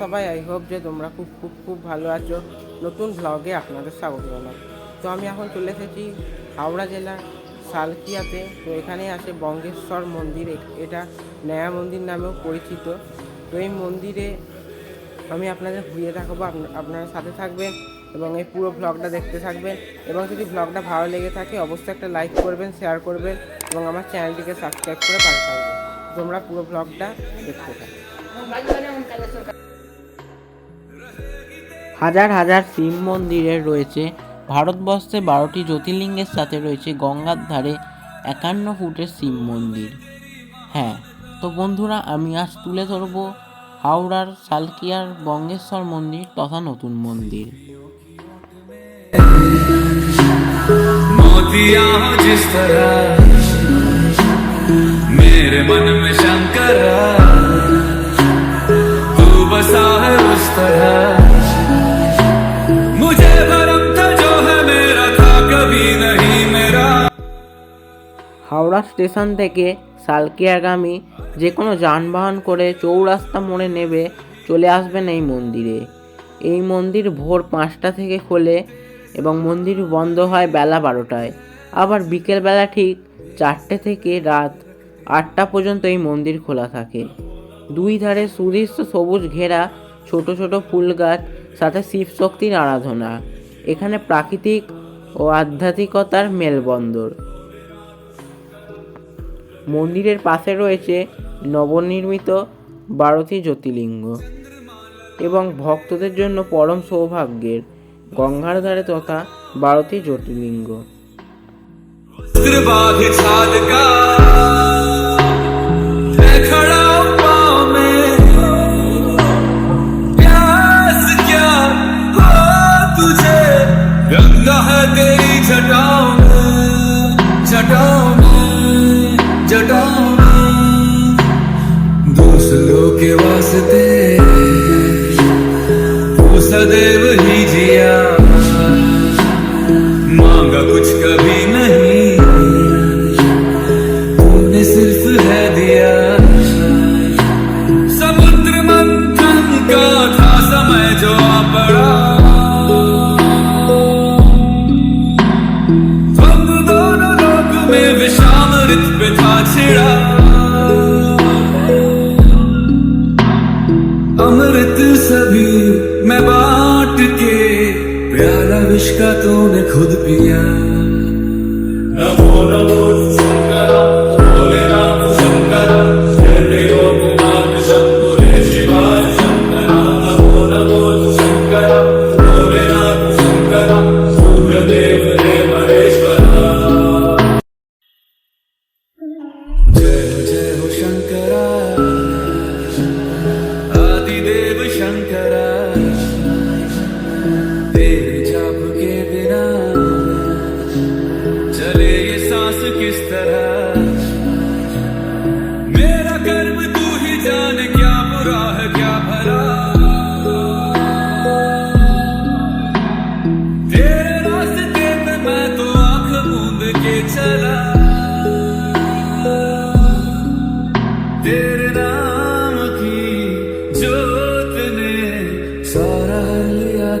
সবাই I hope যে তোমরা খুব খুব খুব ভালো আছো। নতুন ব্লগে আপনাদের স্বাগত জানাই। তো আমি এখন চলে এসেছি হাওড়া জেলার সালকিয়াতে। তো এখানে আছে বঙ্গেশ্বর মন্দির। এটা নয়া মন্দির নামেও পরিচিত। তো এই মন্দিরে আমি আপনাদের ঘুরিয়ে দেখাবো। আপনারা সাথে থাকবেন এবং এই পুরো ব্লগটা দেখতে থাকবেন। এবং যদি ব্লগটা ভালো লেগে থাকে, অবশ্যই একটা লাইক করবেন শেয়ার করবেন এবং আমার চ্যানেলটিকে সাবস্ক্রাইব করে পাশে থাকবেন। তোমরা পুরো ব্লগটা দেখতে থাকো। হাজার হাজার শিব মন্দিরের রয়েছে ভারতবর্ষে বারোটি জ্যোতির্লিঙ্গের সাথে রয়েছে গঙ্গার ধারে একান্ন ফুটের শিব মন্দির হ্যাঁ তো বন্ধুরা আমি আজ তুলে ধরবো হাওড়ার সালকিয়ার বঙ্গেশ্বর মন্দির তথা নতুন মন্দির मोतिया जिस तरह मेरे मन में शंकर तू बसा है उस तरह হাওড়া স্টেশন থেকে সালকিয়াগামী যে কোনো যানবাহন করে চৌরাস্তা মোড়ে নেবে চলে আসবেন এই মন্দিরে। এই মন্দির ভোর পাঁচটা থেকে খোলে এবং মন্দির বন্ধ হয় বেলা বারোটায়। আবার বিকেলবেলা ঠিক চারটে থেকে রাত আটটা পর্যন্ত এই মন্দির খোলা থাকে। দুই ধারে সুদৃশ্য সবুজ ঘেরা ছোট ছোট ফুল গাছ, সাথে শিব শক্তির আরাধনা। এখানে প্রাকৃতিক ও আধ্যাত্মিকতার মেলবন্দর। মন্দিরের পাশে রয়েছে নবনির্মিত বারোটি জ্যোতির্লিঙ্গ এবং ভক্তদের জন্য পরম সৌভাগ্যের গঙ্গার ধারে তথা বারোটি জ্যোতির্লিঙ্গ वस्त्र बाध छाल का है खड़ा पाँव में प्यास क्या हो तुझे गंगा है तेरी जटाओं दूसरों के वास्ते। तू सदैव ही जिया। मांगा कुछ कभी नहीं। तूने सिर्फ़ है दिया। प्याला विष का तूने खुद पिया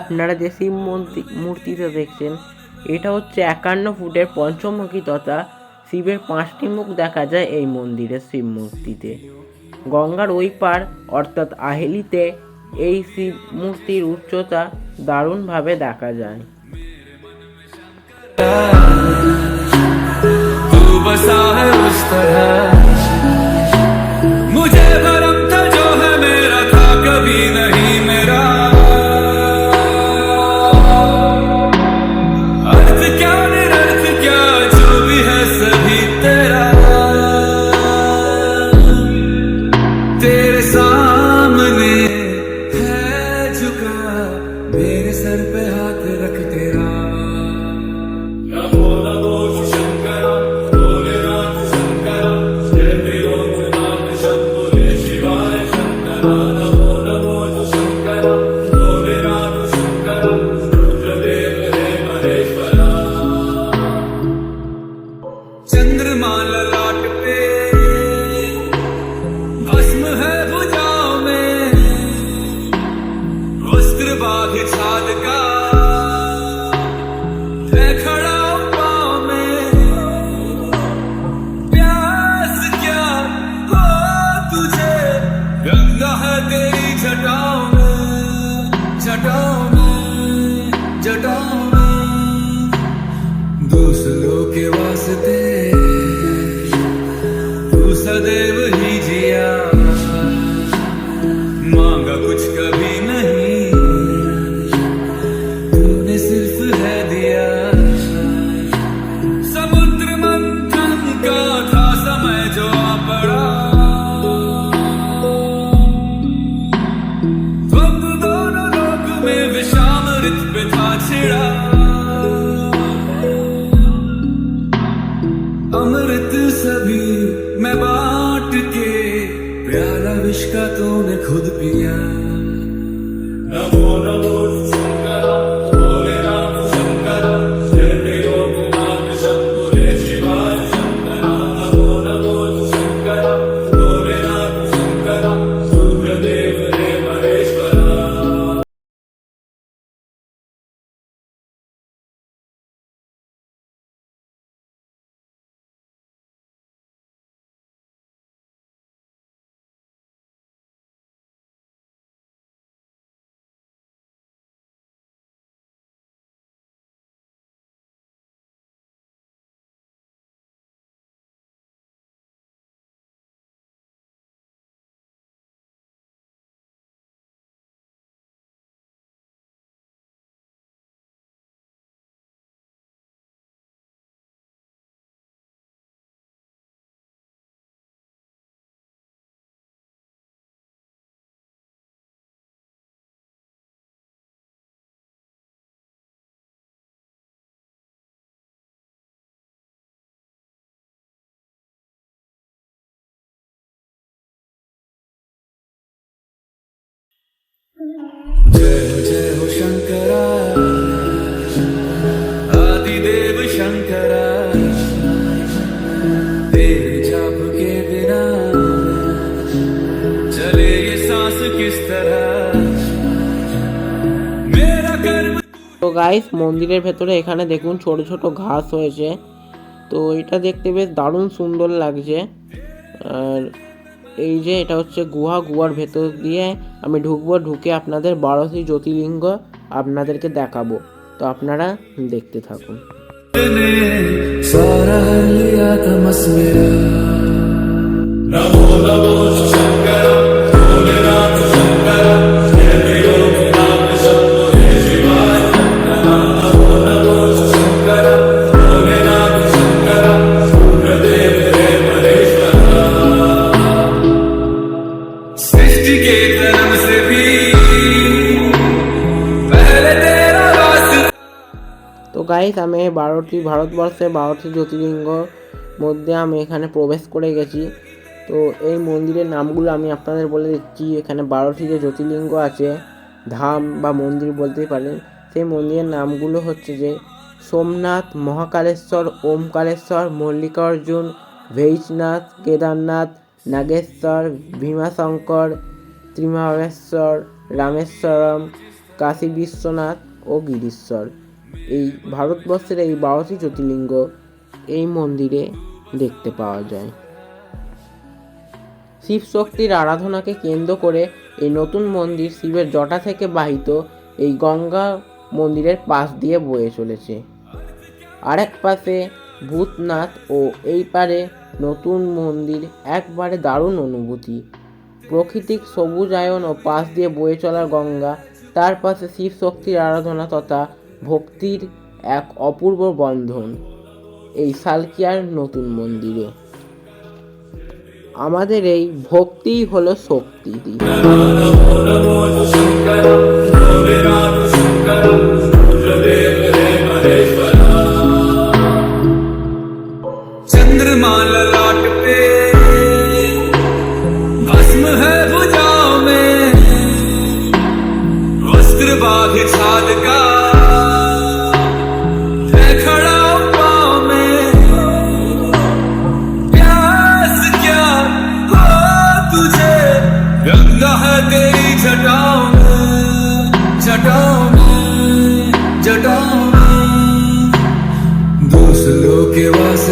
আপনারা যে শিব মূর্তি মূর্তিটা দেখছেন, এটা হচ্ছে একান্ন ফুটের পঞ্চমুখী তথা শিবের পাঁচটি মুখ দেখা যায় এই মন্দিরের শিব মূর্তিতে। গঙ্গার ওই পার, অর্থাৎ আহেলিতে, এই শিব মূর্তির উচ্চতা দারুণভাবে দেখা যায়। your door. তো গাইস মন্দিরের ভেতরে এখানে দেখুন ছোট ছোট ঘাস হয়েছে। তো এটা দেখতে বেশ দারুণ সুন্দর লাগছে। আর এই যে এটা হচ্ছে গুহা, গুহার ভেতর দিয়ে আমি ঢুকবো, ঢুকে আপনাদের বারোটি জ্যোতির্লিঙ্গ আপনাদেরকে দেখাবো। তো আপনারা দেখতে থাকুন। গাইস, আমি বারোটি ভারতবর্ষে বারোটি জ্যোতির্লিঙ্গ মধ্যে আমি এখানে প্রবেশ করে গেছি। তো এই মন্দিরের নামগুলো আমি আপনাদের বলে দিচ্ছি। এখানে বারোটি যে জ্যোতির্লিঙ্গ আছে, ধাম বা মন্দির বলতেই পারেন, সেই মন্দিরের নামগুলো হচ্ছে যে সোমনাথ, মহাকালেশ্বর, ওমকালেশ্বর, মল্লিকার্জুন ভৈজনাথ কেদারনাথ, নাগেশ্বর, ভীমাশঙ্কর ত্রিমাবেশ্বর রামেশ্বরম কাশী বিশ্বনাথ ও গিরিশ্বর। এই ভারতবর্ষের এই বারোটি জ্যোতির্লিঙ্গ এই মন্দিরে দেখতে পাওয়া যায়। শিব শক্তির আরাধনাকে কেন্দ্র করে এই নতুন মন্দির শিবের জটা থেকে বাহিত এই গঙ্গা মন্দিরের পাশ দিয়ে বয়ে চলেছে। আরেক পাশে ভূতনাথ ও এই পারে নতুন মন্দির একবারে দারুণ অনুভূতি। প্রকৃতিক সবুজায়ন ও পাশ দিয়ে বয়ে চলা গঙ্গা, তার পাশে শিব শক্তির আরাধনা তথা ভক্তির এক অপূর্ব বন্ধন এই সালকিয়ার নতুন মন্দিরে। আমাদের এই ভক্তিই হলো শক্তি।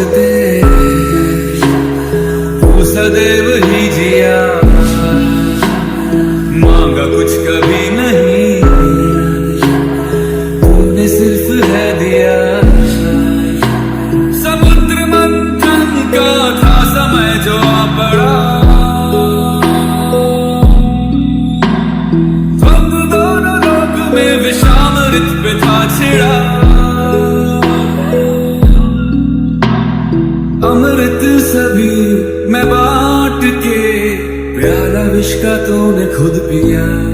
सजते सदैव ही जिया। मांगा कुछ कभी नहीं। तूने सिर्फ़ है दिया। तूने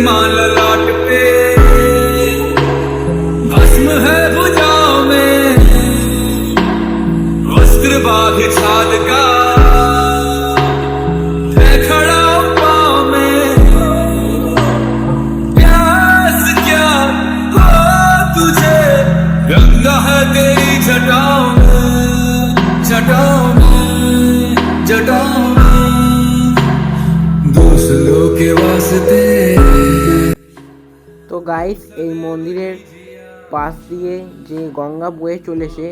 चंद्रमा ललाट पे भस्म है भुजाओं में। वस्त्र बाघ छाल का खड़ा पाँव क्या? तुझे। दूसरों के वास्ते গাইস এই মন্দিরের পাশ দিয়ে যে গঙ্গা বয়ে চলেছে,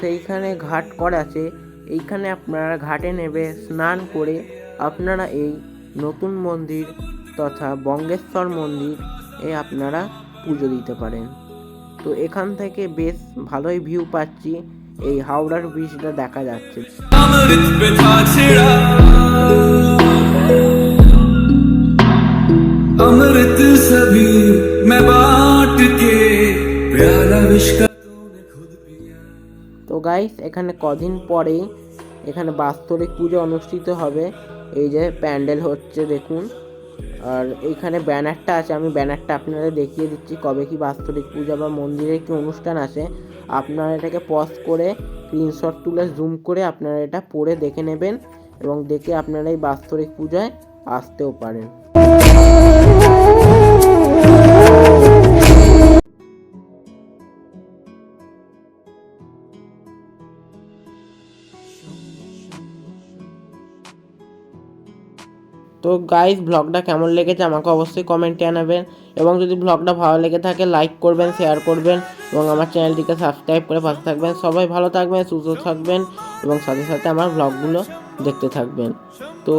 সেইখানে ঘাট করা আছে। এইখানে আপনারা ঘাটে নেবে স্নান করে আপনারা এই নতুন মন্দির তথা বঙ্গেশ্বর মন্দির এ আপনারা পুজো দিতে পারেন। তো এখান থেকে বেশ ভালোই ভিউ পাচ্ছি। এই হাওড়ার ব্রিজটা দেখা যাচ্ছে। অমৃত मैं बांट के प्याला विष का तूने खुद पिया তো গাইস এখানে কদিন পরেই এখানে বাস্তবিক পুজো অনুষ্ঠিত হবে এই যে প্যান্ডেল হচ্ছে দেখুন আর এইখানে ব্যানারটা আছে আমি ব্যানারটা আপনাদের দেখিয়ে দিচ্ছি কবে কি বাস্তবিক পূজা বা মন্দিরে কি অনুষ্ঠান আছে আপনারা এটাকে পজ করে স্ক্রিনশট তুলে জুম করে আপনারা এটা পড়ে দেখে নেবেন এবং দেখে আপনারা এই বাস্তবিক পূজায় আসতেও পারেন তো গাইজ ব্লগটা কেমন লেগেছে আমাকে অবশ্যই কমেন্টে জানাবেন এবং যদি ব্লগটা ভালো লেগে থাকে লাইক করবেন শেয়ার করবেন এবং আমার চ্যানেলটিকে সাবস্ক্রাইব করে পাশে থাকবেন। সবাই ভালো থাকবেন, সুস্থ থাকবেন এবং সাথে সাথে আমার ব্লগগুলো দেখতে থাকবেন। তো,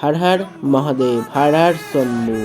হর হর মহাদেব, হর হর শম্ভু।